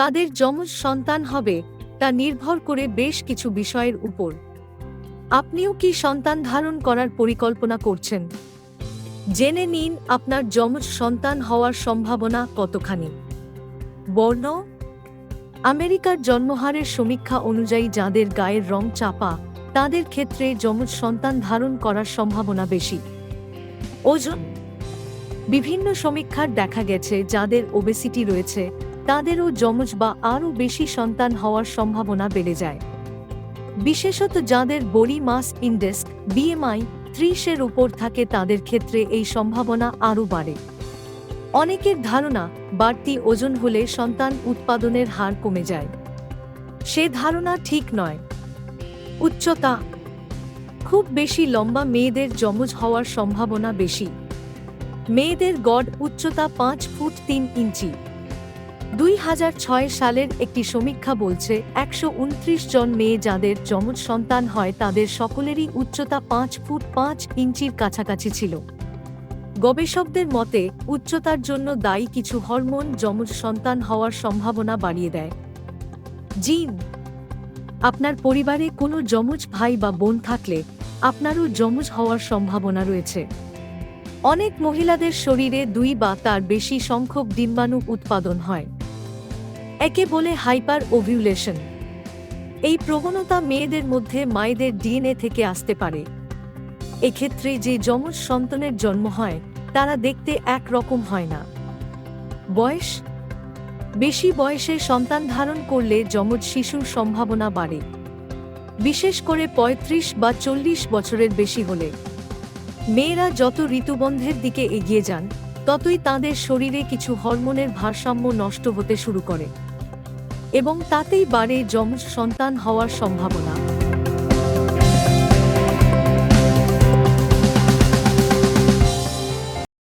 কাদের যমজ সন্তান হবে তা নির্ভর করে বেশ কিছু বিষয়ের উপর। আপনিও কি সন্তান ধারণ করার পরিকল্পনা করছেন? জেনে নিন আপনার যমজ সন্তান হওয়ার সম্ভাবনা কতখানি। বর্ণ আমেরিকার জন্মহারের সমীক্ষা অনুযায়ী যাদের গায়ের রং চাপা, তাদের ক্ষেত্রে যমজ সন্তান ধারণ করার সম্ভাবনা বেশি। ওজন বিভিন্ন সমীক্ষার দেখা গেছে যাদের ওবেসিটি রয়েছে তাদেরও যমজ বা আরও বেশি সন্তান হওয়ার সম্ভাবনা বেড়ে যায়। বিশেষত যাদের বডি মাস ইন্ডেক্স বিএমআই ত্রিশের উপর থাকে তাদের ক্ষেত্রে এই সম্ভাবনা আরও বাড়ে। অনেকের ধারণা, বাড়তি ওজন হলে সন্তান উৎপাদনের হার কমে যায়। সে ধারণা ঠিক নয়। উচ্চতা, খুব বেশি লম্বা মেয়েদের যমজ হওয়ার সম্ভাবনা বেশি। মেয়েদের গড় উচ্চতা পাঁচ ফুট তিন ইঞ্চি। দুই হাজার ছয় সালের একটি সমীক্ষা বলছে, একশো উনত্রিশ জন মেয়ে যাদের যমজ সন্তান হয় তাদের সকলেরই উচ্চতা পাঁচ ফুট পাঁচ ইঞ্চির কাছাকাছি ছিল। গবেষকদের মতে, উচ্চতার জন্য দায়ী কিছু হরমোন যমজ সন্তান হওয়ার সম্ভাবনা বাড়িয়ে দেয়। জিন। আপনার পরিবারে কোনো যমজ ভাই বা বোন থাকলে আপনারও যমজ হওয়ার সম্ভাবনা রয়েছে। অনেক মহিলাদের শরীরে দুই বা তার বেশি সংখ্যক ডিম্বাণু উৎপাদন হয়। একে বলে হাইপার ওভিউলেশন। এই প্রবণতা মেয়েদের মধ্যে মায়েদের ডিএনএ থেকে আসতে পারে। এক্ষেত্রে যে যমজ সন্তানের জন্ম হয়, তারা দেখতে এক রকম হয় না। বয়স? বেশি বয়সে সন্তান ধারণ করলে যমজ শিশুর সম্ভাবনা বাড়ে। বিশেষ করে ৩৫ বা চল্লিশ বছরের বেশি হলে। মেয়েরা যত ঋতুবন্ধের দিকে এগিয়ে যান, ততই তাদের শরীরে কিছু হরমোনের ভারসাম্য নষ্ট হতে শুরু করে। এবং তাতেই বাড়ে যমজ সন্তান হওয়ার সম্ভাবনা।